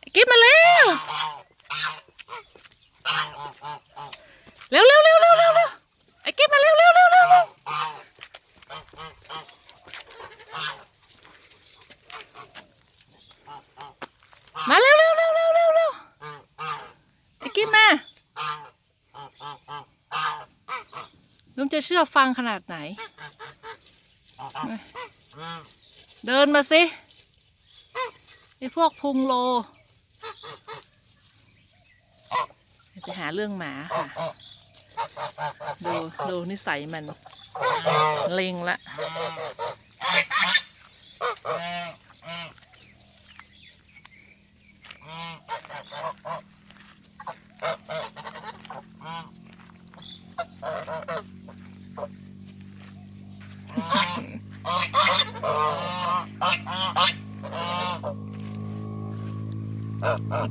ไอ้กิ๊บมาเร็วเร็วเร็วเร็วเร็วเร็วเร็วไอ้กิ๊บมาเร็วเร็วเร็วเร็วเร็วมาเร็วเร็วเร็วเร็วเร็วเร็วไอ้กิ๊บมาลุงจะเชื่อฟังขนาดไหน เดินมาสิ ไอ้พวกพุงโล ไปหาเรื่องหมาค่ะ ดูดูนิสัยมัน เล็งละ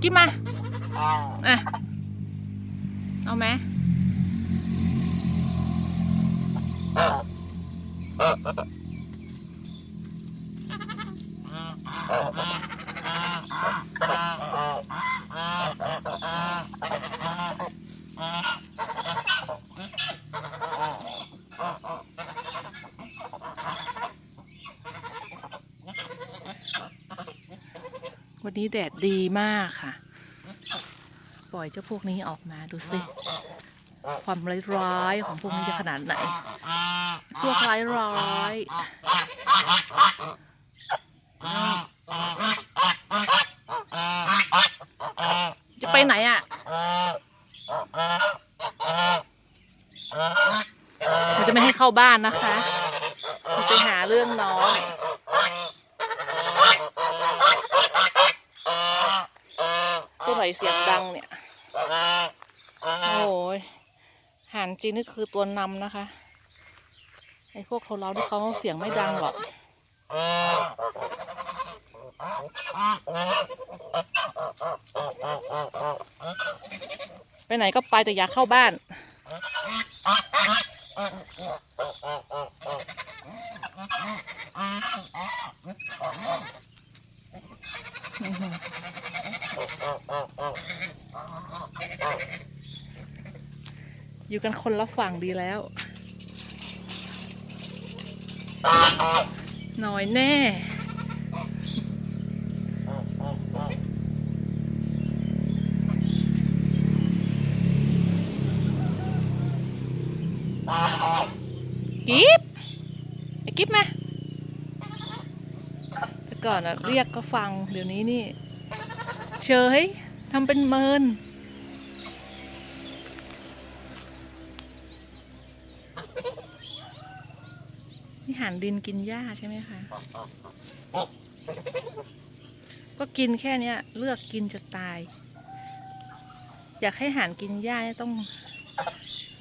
กินมา อะ เอาไหม วันนี้แดดดีมากค่ะ ปล่อยเจ้าพวกนี้ออกมาดูสิ ความร้ายๆของพวกนี้จะขนาดไหน พวกร้ายร้ายจะไปไหนอะเราจะไม่ให้เข้าบ้านนะคะเราไปหาเรื่องน้อง ตัวไหน เสียงดังเนี่ย โอ้ยห่านจริงนี่คือตัวนำนะคะ ไอ้พวกโทเราที่เขาเสียงไม่ดังหรอกไปไหนก็ไปแต่อย่าเข้าบ้านออหือ อยู่กันคนละฝั่งดีแล้ว หน่อยแน่ กิฟไอ้กิฟมาแต่ก่อนอะเรียกก็ฟังเดี๋ยวนี้นี่ เฉยทำเป็นเมิน หันดินกินหญ้าใช่ไหมคะ ก็กินแค่เนี้ย เลือกกินจะตาย อยากให้หันกินหญ้าต้อง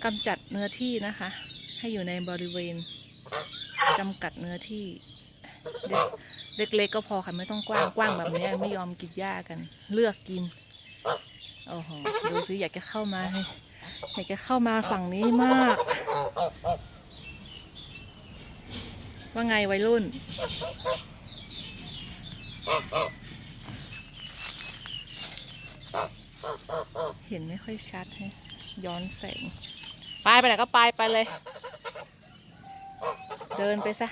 กำจัดเนื้อที่นะคะ ให้อยู่ในบริเวณจำกัดเนื้อที่ เล็กๆก็พอค่ะไม่ต้องกว้างกว้างแบบนี้ไม่ยอมกินหญ้ากัน เลือกกินโอ้โหดูสิอยากจะเข้ามาอยากจะเข้ามาฝั่งนี้มาก ว่าไงวัยรุ่น เห็นไม่ค่อยชัดให้ย้อนแสง ไปไปไหนก็ไปไปเลย เดินไปซะ